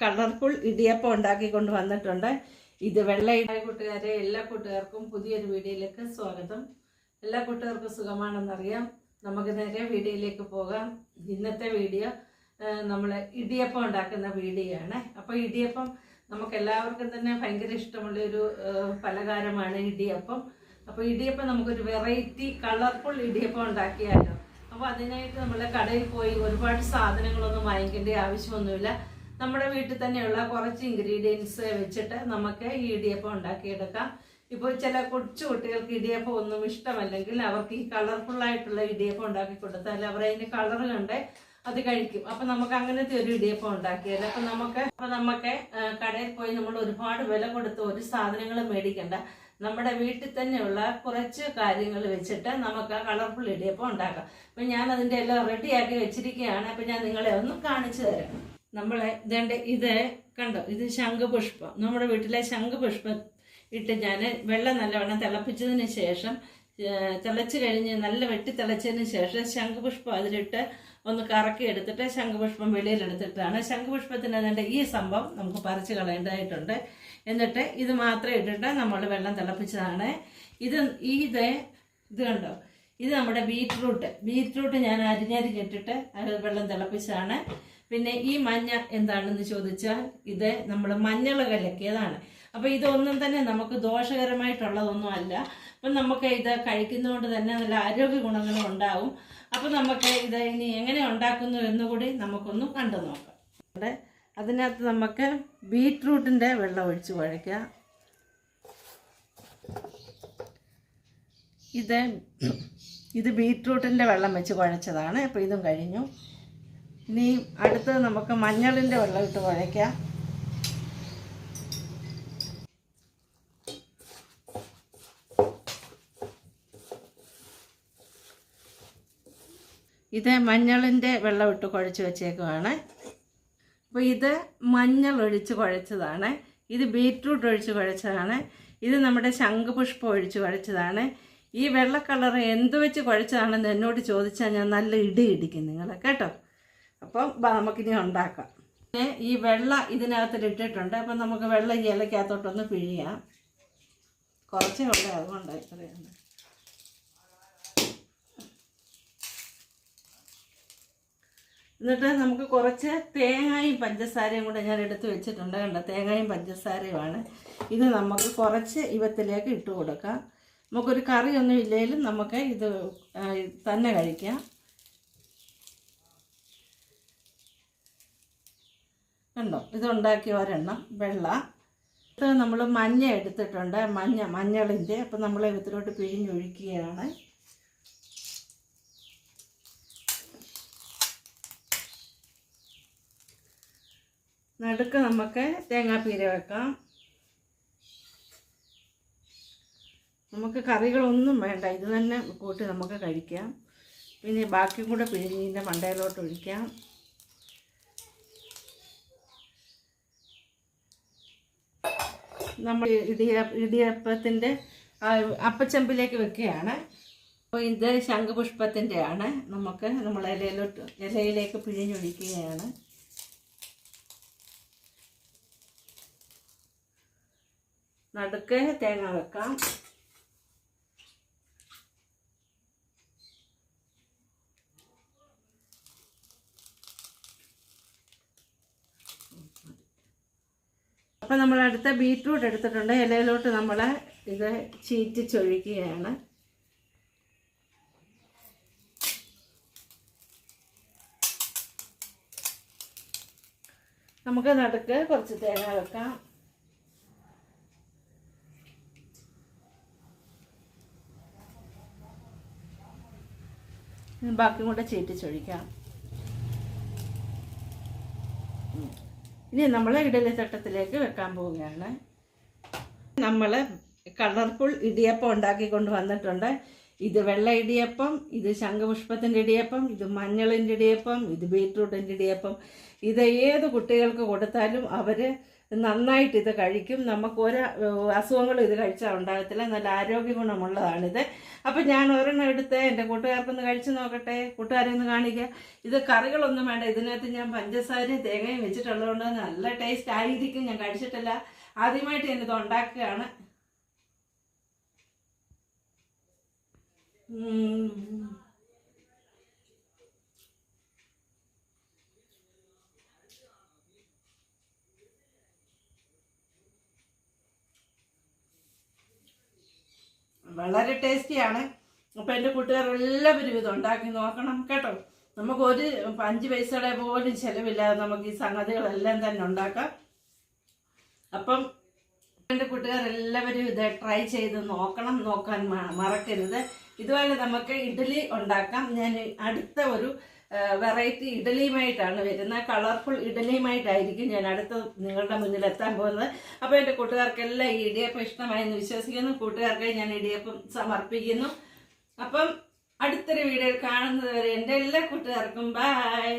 Colourful idiyappam ഉണ്ടാക്കിക്കൊണ്ട് വന്നിട്ടുണ്ട്. ഇത് വെള്ള ഇടായ കൂട്ടുകാരെ എല്ലാ കൂട്ടുകാർക്കും പുതിയൊരു വീഡിയോയിലേക്ക് സ്വാഗതം. എല്ലാ കൂട്ടുകാർക്കും സുഖമാണെന്നറിയാം. നമുക്ക് നേരെ വീഡിയോയിലേക്ക് പോകാം. ഇന്നത്തെ വീഡിയോ നമ്മൾ ഇടിയപ്പം ഉണ്ടാക്കുന്ന വീഡിയോ ആണ് അപ്പോൾ ഇടിയപ്പം നമുക്ക് എല്ലാവർക്കും തന്നെ ഭയങ്കര ഇഷ്ടമുള്ളൊരു പലഹാരമാണ് ഇടിയപ്പം. അപ്പോൾ ഇടിയപ്പം നമുക്കൊരു വെറൈറ്റി കളർഫുൾ ഇടിയപ്പം ഉണ്ടാക്കിയാലോ. അപ്പോൾ അതിനായിട്ട് നമ്മൾ കടയിൽ പോയി ഒരുപാട് സാധനങ്ങളൊന്നും വാങ്ങിക്കേണ്ട ആവശ്യമൊന്നുമില്ല. നമ്മുടെ വീട്ടിൽ തന്നെയുള്ള കുറച്ച് ഇൻഗ്രീഡിയൻസ് വെച്ചിട്ട് നമുക്ക് ഈ ഇടിയപ്പം ഉണ്ടാക്കിയെടുക്കാം. ഇപ്പോൾ ചില കൊച്ചു കുട്ടികൾക്ക് ഇടിയപ്പം ഒന്നും ഇഷ്ടമല്ലെങ്കിൽ അവർക്ക് ഈ കളർഫുൾ ആയിട്ടുള്ള ഇടിയപ്പം ഉണ്ടാക്കി കൊടുത്താൽ അവർ അതിന് കളർ കണ്ട് അത് കഴിക്കും. അപ്പൊ നമുക്ക് അങ്ങനത്തെ ഒരു ഇടിയപ്പം ഉണ്ടാക്കിയത് അപ്പൊ നമുക്ക് അപ്പൊ നമുക്ക് കടയിൽ പോയി നമ്മൾ ഒരുപാട് വില കൊടുത്ത് ഒരു സാധനങ്ങൾ മേടിക്കണ്ട. നമ്മുടെ വീട്ടിൽ തന്നെയുള്ള കുറച്ച് കാര്യങ്ങൾ വെച്ചിട്ട് നമുക്ക് കളർഫുൾ ഇടിയപ്പം ഉണ്ടാക്കാം. അപ്പൊ ഞാൻ അതിന്റെ എല്ലാം റെഡിയാക്കി വെച്ചിരിക്കുകയാണ്. അപ്പൊ ഞാൻ നിങ്ങളെ ഒന്ന് കാണിച്ചു തരാം. നമ്മളെ ഇതേണ്ട ഇത് കണ്ടോ? ഇത് ശംഖുപുഷ്പം. നമ്മുടെ വീട്ടിലെ ശംഖുപുഷ്പം ഇട്ട് ഞാൻ വെള്ളം നല്ലവണ്ണം തിളപ്പിച്ചതിന് ശേഷം തിളച്ച് കഴിഞ്ഞ് നല്ല വെട്ടി തിളച്ചതിന് ശേഷം ശംഖുപുഷ്പം അതിലിട്ട് ഒന്ന് കറക്കി എടുത്തിട്ട് ശംഖുപുഷ്പം വെളിയിലെടുത്തിട്ടാണ്. ശംഖുപുഷ്പത്തിന് അതിന്റെ ഈ സംഭവം നമുക്ക് പറിച്ച് കളയേണ്ടതായിട്ടുണ്ട്. എന്നിട്ട് ഇത് മാത്രം ഇട്ടിട്ട് നമ്മൾ വെള്ളം തിളപ്പിച്ചതാണ്. ഇത് ഈ ഇത് ഇത് കണ്ടോ? ഇത് നമ്മുടെ ബീറ്റ്റൂട്ട്. ബീറ്റ്റൂട്ട് ഞാൻ അരിഞ്ഞരിഞ്ഞിട്ടിട്ട് അത് വെള്ളം തിളപ്പിച്ചതാണ്. പിന്നെ ഈ മഞ്ഞ എന്താണെന്ന് ചോദിച്ചാൽ ഇത് നമ്മൾ മഞ്ഞൾ കലക്കിയതാണ്. അപ്പൊ ഇതൊന്നും തന്നെ നമുക്ക് ദോഷകരമായിട്ടുള്ളതൊന്നും അല്ല അപ്പം നമുക്ക് ഇത് കഴിക്കുന്നതുകൊണ്ട് തന്നെ നല്ല ആരോഗ്യ ഗുണങ്ങളും ഉണ്ടാവും. അപ്പൊ നമുക്ക് ഇത് ഇനി എങ്ങനെ ഉണ്ടാക്കുന്നു എന്നുകൂടി നമുക്കൊന്ന് കണ്ടു നോക്കാം. ഇവിടെ അതിനകത്ത് നമുക്ക് ബീറ്റ്റൂട്ടിന്റെ വെള്ളം ഒഴിച്ച് കുഴയ്ക്കാം ഇത് ഇത് ബീറ്റ്റൂട്ടിന്റെ വെള്ളം വെച്ച് കുഴച്ചതാണ്. അപ്പോൾ ഇതും കഴിഞ്ഞു. ഇനി അടുത്തത് നമുക്ക് മഞ്ഞളിന്റെ വെള്ളം ഇട്ട് കുഴയ്ക്കാം ഇത് മഞ്ഞളിന്റെ വെള്ളം ഇട്ട് കുഴച്ച് വെച്ചേക്കുവാണ്. അപ്പോൾ ഇത് മഞ്ഞൾ ഒഴിച്ച് കുഴച്ചതാണ്. ഇത് ബീറ്റ്റൂട്ട് ഒഴിച്ച് കുഴച്ചതാണ്. ഇത് നമ്മുടെ ശംഖുപുഷ്പം ഒഴിച്ച് കുഴച്ചതാണ്. ഈ വെള്ള കളർ എന്ത് വെച്ച് കുഴച്ചതാണെന്ന് എന്നോട് ചോദിച്ചാൽ ഞാൻ നല്ല ഇടി ഇടിക്കും നിങ്ങളെ. കേട്ടോ? അപ്പം നമുക്കിനി ഉണ്ടാക്കാം. പിന്നെ ഈ വെള്ള ഇതിനകത്ത് ഇട്ടിട്ടുണ്ട്. അപ്പം നമുക്ക് വെള്ളം ഈ ഇലക്കകത്തോട്ടൊന്ന് പിഴിയാം. കുറച്ചേ ഉള്ളൂ അതുകൊണ്ട് ഇത്രയാണ് എന്നിട്ട് നമുക്ക് കുറച്ച് തേങ്ങയും പഞ്ചസാരയും കൂടെ ഞാൻ എടുത്ത് വെച്ചിട്ടുണ്ട്. കണ്ടോ? തേങ്ങയും പഞ്ചസാരയുമാണ്. ഇത് നമുക്ക് കുറച്ച് ഇവത്തിലേക്ക് ഇട്ട് കൊടുക്കാം. നമുക്കൊരു കറിയൊന്നും ഇല്ലെങ്കിലും നമുക്ക് ഇത് തന്നെ കഴിക്കാം. കണ്ടോ? ഇതുണ്ടാക്കിയ ഒരെണ്ണം വെള്ള. ഇത് നമ്മൾ മഞ്ഞ എടുത്തിട്ടുണ്ട് മഞ്ഞ മഞ്ഞളിന്റെ. അപ്പം നമ്മൾ ഇതിലോട്ട് പിഴിഞ്ഞൊഴിക്കുകയാണ്. നടുക്ക് നമുക്ക് തേങ്ങാപ്പീര വെക്കാം. നമുക്ക് കറികളൊന്നും വേണ്ട ഇത് തന്നെ കൂട്ടി നമുക്ക് കഴിക്കാം. പിന്നെ ബാക്കി കൂടെ പിഴിഞ്ഞിന്റെ മണ്ടയിലോട്ട് ഒഴിക്കാം. നമ്മൾ ഇടിയ ഇടിയപ്പത്തിന്റെ അപ്പച്ചമ്പിലേക്ക് വെക്കുകയാണ്. അപ്പോൾ ഇത് ശംഖുപുഷ്പത്തിന്റെ ആണ് നമുക്ക് നമ്മൾ ഇലയിലോട്ട് ഇലയിലേക്ക് പിഴിഞ്ഞൊഴിക്കുകയാണ്. നടുക്ക് തേങ്ങ വെക്കാം. അപ്പം നമ്മൾ അടുത്ത ബീറ്റ്റൂട്ട് എടുത്തിട്ടുണ്ട്. ഇലയിലോട്ട് നമ്മൾ ഇത് ചീറ്റിച്ചൊഴിക്കുകയാണ് നമുക്ക് നടുക്ക് കുറച്ച് തേങ്ങ വെക്കാം. ബാക്കി കൂടെ ചീറ്റിച്ചൊഴിക്കാം. ഇനി നമ്മൾ ഇഡലി തട്ടത്തിലേക്ക് വെക്കാൻ പോവുകയാണ്. നമ്മൾ കളർഫുൾ ഇടിയപ്പം ഉണ്ടാക്കിക്കൊണ്ട് വന്നിട്ടുണ്ട്. ഇത് വെള്ള ഇടിയപ്പം ഇത് ശംഖപുഷ്പത്തിന്റെ ഇടിയപ്പം ഇത് മഞ്ഞളിന്റെ ഇടിയപ്പം ഇത് ബീട്രൂട്ടിന്റെ ഇടിയപ്പം. ഇത് ഏത് കുട്ടികൾക്ക് കൊടുത്താലും അവർ നന്നായിട്ട് ഇത് കഴിക്കും. നമുക്ക് ഒരു അസുഖങ്ങളും ഇത് കഴിച്ചാൽ ഉണ്ടാകത്തില്ല. നല്ല ആരോഗ്യ ഗുണമുള്ളതാണിത് അപ്പം ഞാൻ ഒരെണ്ണം എടുത്ത് എന്റെ കൂട്ടുകാർക്കൊന്ന് കഴിച്ച് നോക്കട്ടെ. കൂട്ടുകാരെ ഒന്ന് കാണിക്കുക ഇത് കറികളൊന്നും വേണ്ട. ഇതിനകത്ത് ഞാൻ പഞ്ചസാരയും തേങ്ങയും വെച്ചിട്ടുള്ളതുകൊണ്ട് നല്ല ടേസ്റ്റ് ആയിരിക്കും. ഞാൻ കഴിച്ചിട്ടില്ല. ആദ്യമായിട്ട് ഞാനിത് ഉണ്ടാക്കുകയാണ്. വളരെ ടേസ്റ്റിയാണ്. അപ്പോൾ എന്റെ കൂട്ടുകാർ എല്ലാവരും ഇത് ഉണ്ടാക്കി നോക്കണം കേട്ടോ. നമുക്ക് ഒരു അഞ്ച് പൈസയുടെ പോലും ചിലവില്ലാതെ നമുക്ക് ഈ സംഗതികളെല്ലാം തന്നെ ഉണ്ടാക്കാം. അപ്പം എന്റെ കൂട്ടുകാർ എല്ലാവരും ഇത് ട്രൈ ചെയ്ത് നോക്കണം നോക്കാൻ മറക്കരുത്. ഇതുപോലെ നമുക്ക് ഇഡ്ഡലി ഉണ്ടാക്കാം. ഞാൻ അടുത്ത ഒരു വെറൈറ്റി ഇഡലിയുമായിട്ടാണ് വരുന്നത്. കളർഫുൾ ഇഡലിയുമായിട്ടായിരിക്കും ഞാൻ അടുത്ത് നിങ്ങളുടെ മുന്നിൽ എത്താൻ പോകുന്നത്. അപ്പോൾ എന്റെ കൂട്ടുകാർക്കെല്ലാം ഈ ഇടിയപ്പം ഇഷ്ടമായെന്ന് വിശ്വസിക്കുന്നു. കൂട്ടുകാർക്ക് ഞാൻ ഇടിയപ്പം സമർപ്പിക്കുന്നു. അപ്പം അടുത്തൊരു വീഡിയോയിൽ കാണുന്നത് വരെ എന്റെ എല്ലാ കൂട്ടുകാർക്കും ബൈ